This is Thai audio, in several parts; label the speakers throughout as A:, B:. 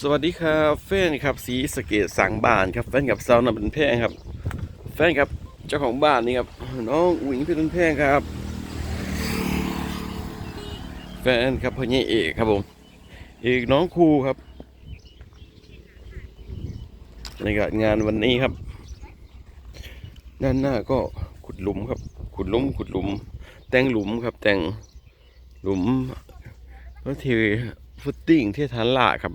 A: สวัสดีครับแฟนครับสีสเกตสังบ้านครับแฟนกับสาวนำเป็นแพงครับ แฟนครับเจ้าของบ้านนี่ครับน้องอุ๋งเป็นแพงครับ แฟนครับพ่อใหญ่เอกครับผมเอกน้องครูครับในการงานวันนี้ครับ ด้านหน้าก็ขุดหลุมครับ ขุดหลุมขุดหลุม แต่งหลุมครับ แต่งหลุมเพื่อเทฟุตติ้งเทฐานลาครับ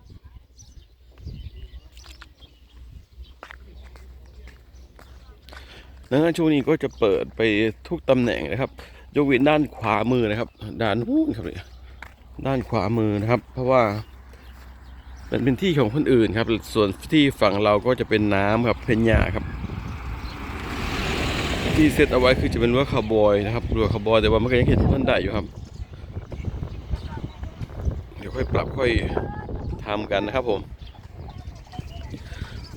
A: ดังนั้นช่วงนี้ก็จะเปิดไปทุกตำแหน่งนะครับ ยกเว้นด้านขวามือนะครับ ด้านนู้นครับเนี่ยด้านขวามือนะครับ เพราะว่าเป็นเป็นที่ของคนอื่นครับ ส่วนที่ฝั่งเราก็จะเป็นน้ำครับเป็นหญ้าครับ ที่เซตเอาไว้คือจะเป็นรั้วคาวบอยนะครับรั้วคาวบอยแต่ว่ามันก็ยังเห็นเพื่อนได้อยู่ครับ เดี๋ยวค่อยปรับค่อยทำกันนะครับผม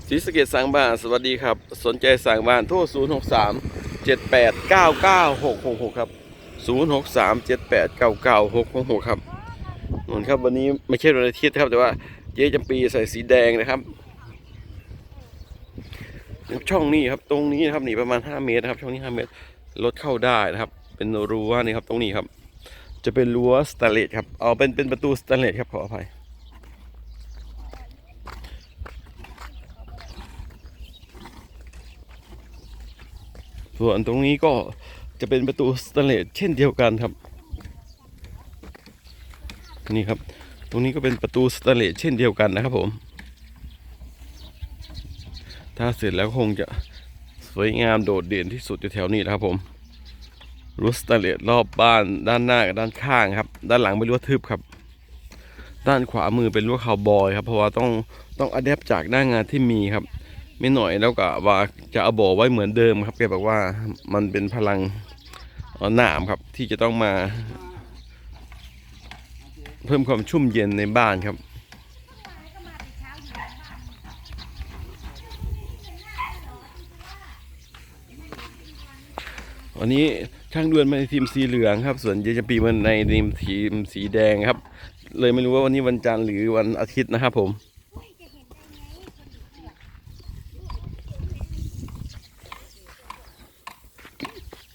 A: ศรีสะเกดสั่งบ้านสวัสดีครับ สนใจสั่งบ้านโทร 0 6 3 7 8 9 9 6 6 6 ครับ 0 6 3 7 8 9 9 6 6 6 ครับนนครับวันนี้ไม่ใช่วันอาทิตย์ครับ แต่ว่าเจ๊จำปีใส่สีแดงนะครับ ช่องนี้ครับตรงนี้นะครับนี่ประมาณ 5 เมตรนะครับ ช่องนี้ 5 เมตรรถเข้าได้นะครับ เป็นรั้วนี่ครับตรงนี้ครับ จะเป็นรั้วสแตนเลสครับเอาเป็นเป็นประตูสแตนเลสครับขออภัย ส่วนตรงนี้ก็จะเป็นประตูสแตนเลสเช่นเดียวกันครับ นี่ครับ ตรงนี้ก็เป็นประตูสแตนเลสเช่นเดียวกันนะครับผม ถ้าเสร็จแล้วคงจะสวยงามโดดเด่นที่สุดอยู่แถวนี้นะครับผมรูสแตนเลสรอบบ้านด้านหน้ากับด้านข้างครับ ด้านหลังเป็นรั้วทึบครับ ด้านขวามือเป็นรั้วคาวบอยครับ เพราะว่าต้องต้องอัดแอปจากหน้างานที่มีครับ ไม่หน่อยแล้วก็ว่าจะเอาบ่อไว้เหมือนเดิมครับแกบอกว่ามันเป็นพลังอ่อหนามครับที่จะต้องมา เพิ่มความชุ่มเย็นในบ้านครับวันนี้ช่างด่วนมาในทีมสีเหลืองครับ ส่วนเยจปีมันในทีมทีมสีแดงครับ เลยไม่รู้ว่าวันนี้วันจันทร์หรือวันอาทิตย์นะครับผม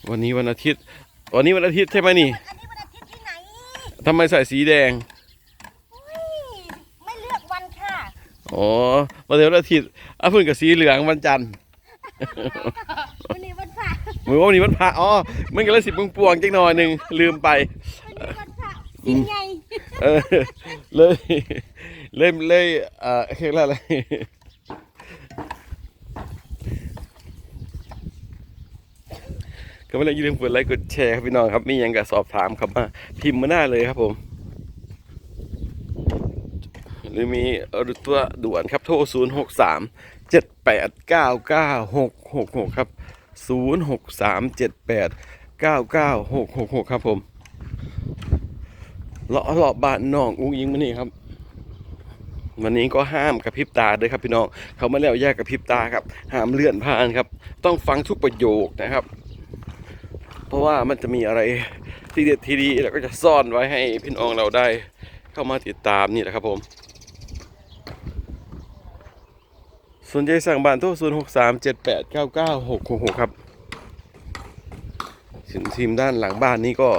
A: วันนี้วันอาทิตย์ วันนี้วันอาทิตย์ใช่ไหมนี่
B: อันนี้วันอาทิตย์ที่ไหน
A: ทำไมใส่สีแดง
B: อุ้ยไม่เลือกวันค่ะ
A: อ๋อวันเดียววันอาทิตย์อะเพิ่งกับสีเหลืองวันจันทร์
B: วันนี้วันพระ
A: เหมือนว่าวันนี้วันพระอ๋อมันก็เลยสิบปวงๆจังหน่อยหนึ่งลืมไป
B: วันนี้วันพระสีไง
A: เออเลยเลยเลยเอ่อเรียกว่าอะไร ก็ไม่ต้องย่าลืมกดไลค์กดแชร์ครับพี่น้องครับมียังก็สอบถามครับมาพิมพ์มาได้เลยครับผม หรือมีตัวด่วนครับโทร 0 6 3 7 8 9 9 6 6 6 ครับ 0 6 3 7 8 9 9 6 6 6 ครับผมเลาะเลาะบ้านน้องอุ้งยิงมานี่ครับวันนี้ก็ห้ามกระพริบตาด้วยครับพี่น้องเขามาแล้วแยกกระพริบตาครับ ห้ามเลื่อนผ่านครับ ต้องฟังทุกประโยคนะครับ เพราะว่ามันจะมีอะไรที่เด็ดที่ดีแล้วก็จะซ่อนไว้ให้พี่น้องเราได้เข้ามาติดตามนี่แหละครับผมสนใจสั่งบ้านโทร0 6 3 7 8 9 9 6 6 6ครับสินทีมด้านหลังบ้านนี้ก็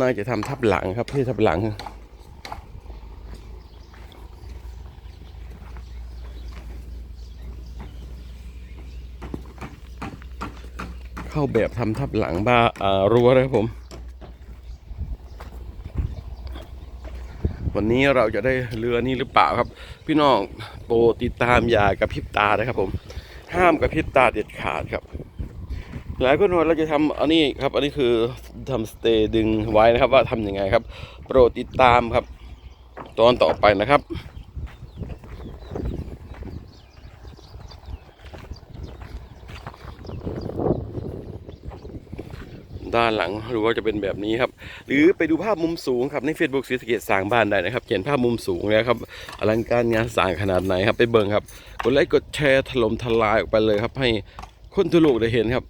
A: น่าจะทำทับหลังครับที่ทับหลัง เข้าแบบทำทับหลังบ้าอ่ารั้วนะครับผม วันนี้เราจะได้เรือนี้หรือเปล่าครับ พี่น้องโปรติดตามอย่ากระพริบตานะครับ ผม ห้ามกระพริบตาเด็ดขาดครับหลายคนว่าเราจะทำอันนี้ครับ อันนี้คือทำสเตย์ดึงไว้นะครับ ว่าทำยังไงครับ โปรดติดตามครับ ตอนต่อไปนะครับ ด้านหลังหรือว่าจะเป็นแบบนี้ครับ หรือไปดูภาพมุมสูงครับใน Facebook ศรีสเกดสร้างบ้านได้นะครับเขียนภาพมุมสูงแล้วครับอลังการงานสร้างขนาดไหนครับ ไปเบิ่งครับกดไลค์กดแชร์ถล่มทลายออกไปเลยครับ ให้คนทั่วโลกได้เห็นครับ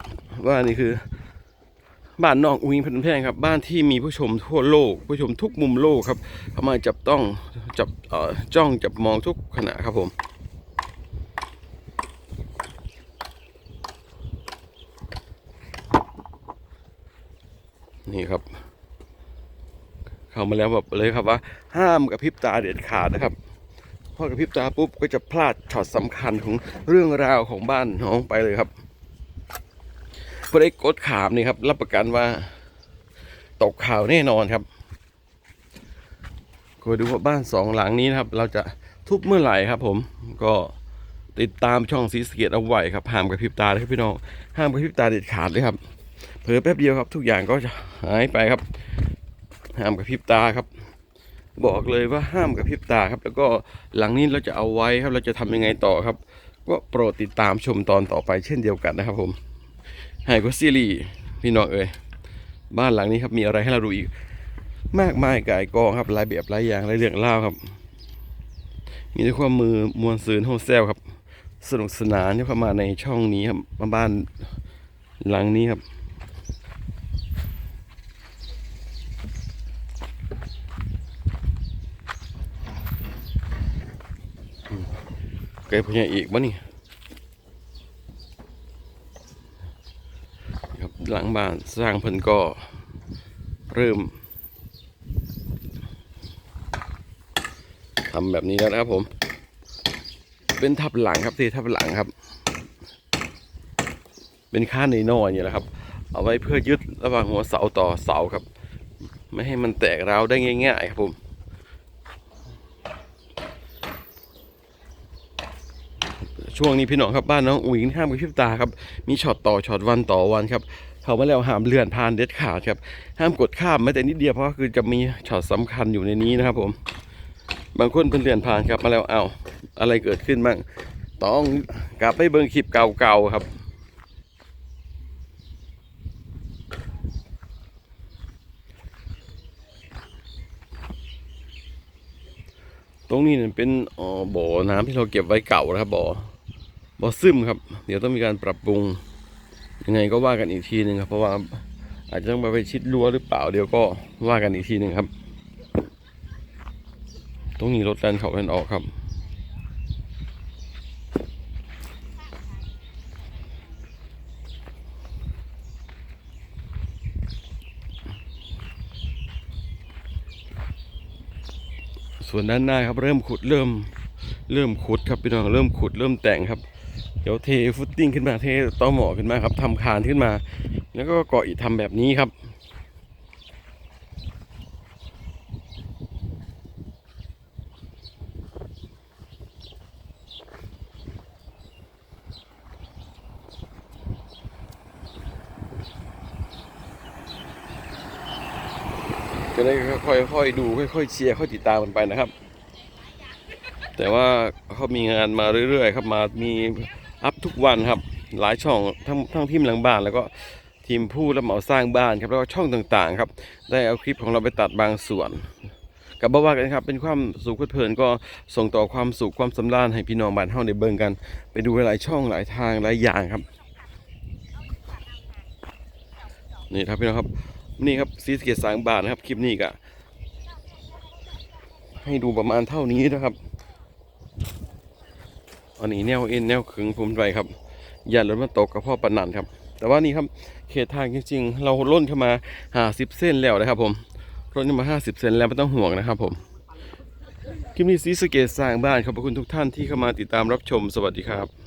A: ว่านี่คือบ้านนอกอุ้งอิงพันแพงครับ บ้านที่มีผู้ชมทั่วโลก ผู้ชมทุกมุมโลกครับเข้ามาจับต้องจับจ้องจับมองทุกขณะครับผม นี่ครับ เข้ามาแล้วแบบเลยครับว่า ห้ามกับพริบตาเด็ดขาดนะครับพอกระพริบตาปุ๊บก็จะพลาดช็อตสำคัญของเรื่องราวของบ้านน้องไปเลยครับพอได้กดขามนี่ครับ รับประกันว่า ตกข่าวแน่นอนครับคอยดูว่าบ้านสองหลังนี้นะครับ เราจะทุบเมื่อไหร่ครับ ผมก็ติดตามช่องสีสเกตเอาไว้ครับห้ามกับพริบตาเลยครับพี่น้องห้ามกับพริบตาเด็ดขาดเลยครับ เผลอแป๊บเดียวครับ ทุกอย่างก็จะหายไปครับ ห้ามกับพริบตาครับ บอกเลยว่าห้ามกับพริบตาครับ แล้วก็หลังนี้เราจะเอาไว้ครับ เราจะทำยังไงต่อครับ ก็โปรดติดตามชมตอนต่อไปเช่นเดียวกันนะครับ ผมไฮก็ซีรีส์พี่น้องเอ๋ยบ้านหลังนี้ครับมีอะไรให้เราดูอีก มากมายกายกองครับหลายแบบหลายอย่างหลายเรื่องเล่าครับ มีด้วยความมือมวลซืนโฮเซลครับ สนุกสนานที่เข้ามาในช่องนี้ครับมาบ้านหลังนี้ครับ ก่พญาอีกบ่นี่ครับหลังบ้านสร้างเพิ่นก็เริ่มทำแบบนี้แล้วนะครับผม เป็นทับหลังครับที่ทับหลังครับ เป็นค่าในนอยนี่แหละครับ เอาไว้เพื่อยึดระหว่างหัวเสาต่อเสาครับ ไม่ให้มันแตกร้าวได้ง่ายๆครับผม ช่วงนี้พี่น้องครับบ้านน้องอุ๋ยห้ามกับพริบตาครับมีช็อตต่อช็อตวันต่อวันครับเขามาแล้วห้ามเลื่อนผ่านเด็ดขาดครับห้ามกดข้ามแม้แต่นิดเดียวเพราะคือจะมีช็อตสำคัญอยู่ในนี้นะครับ ผม บางคนเป็นเลื่อนผ่านครับมาแล้วเอาอะไรเกิดขึ้นบ้างต้องกลับไปเบิ่งคลิปเก่าๆครับตรงนี้เนี่ยเป็นอ๋อบ่อน้ำที่เราเก็บไว้เก่านะครับบ่อ บ่อซึมครับ เดี๋ยวต้องมีการปรับปรุง ยังไงก็ว่ากันอีกทีหนึ่งครับ เพราะว่าอาจจะต้องไปไปชิดรั้วหรือเปล่าเดี๋ยวก็ว่ากันอีกทีหนึ่งครับตรงนี้รถแลนเขาแลนออกครับส่วนด้านหน้าครับเริ่มขุดเริ่มเริ่มขุดครับพี่น้องเริ่มขุดเริ่มแต่งครับ เดี๋ยวเทฟุตติ้งขึ้นมาเทต้อหมอขึ้นมาครับทำคานขึ้นมา แล้วก็ก่ออิฐทำแบบนี้ครับก็ได้ค่อยๆดูค่อยๆเชียร์ค่อยติดตามกันไปนะครับ แต่ว่าเขามีงานมาเรื่อยๆ ครับมามี อัพทุกวันครับ หลายช่องทั้งทั้งทีมหลังบ้านแล้วก็ทีมผู้รับเหมาสร้างบ้านครับแล้วก็ช่องต่างๆครับ ได้เอาคลิปของเราไปตัดบางส่วนกับบ่าว่ากันครับเป็นความสุขเพลินก็ส่งต่อความสุขความสำราญให้พี่น้องบ้านเฮาได้เบิ่งกัน ไปดูหลายช่องหลายทางหลายอย่างครับ นี่ครับพี่น้องครับนี่ครับซีสเกตสร้างบ้านนะครับคลิปนี้ก็ให้ดูประมาณเท่านี้นะครับ อันนี้แนวเอ็นแนวขึงผมไปครับอย่ารถมาตกกับพ่อปนันครับ แต่ว่านี่ครับเขตทางจริงๆ เราล่นเข้ามาหาสิบเส้นแล้วนะครับ ผมล่นเข้ามาห้าสิบเซนแล้วไม่ต้องห่วงนะครับ ผมคลิปนี้ซีสเกตสร้างบ้านขอบคุณทุกท่านที่เข้ามาติดตามรับชมสวัสดีครับ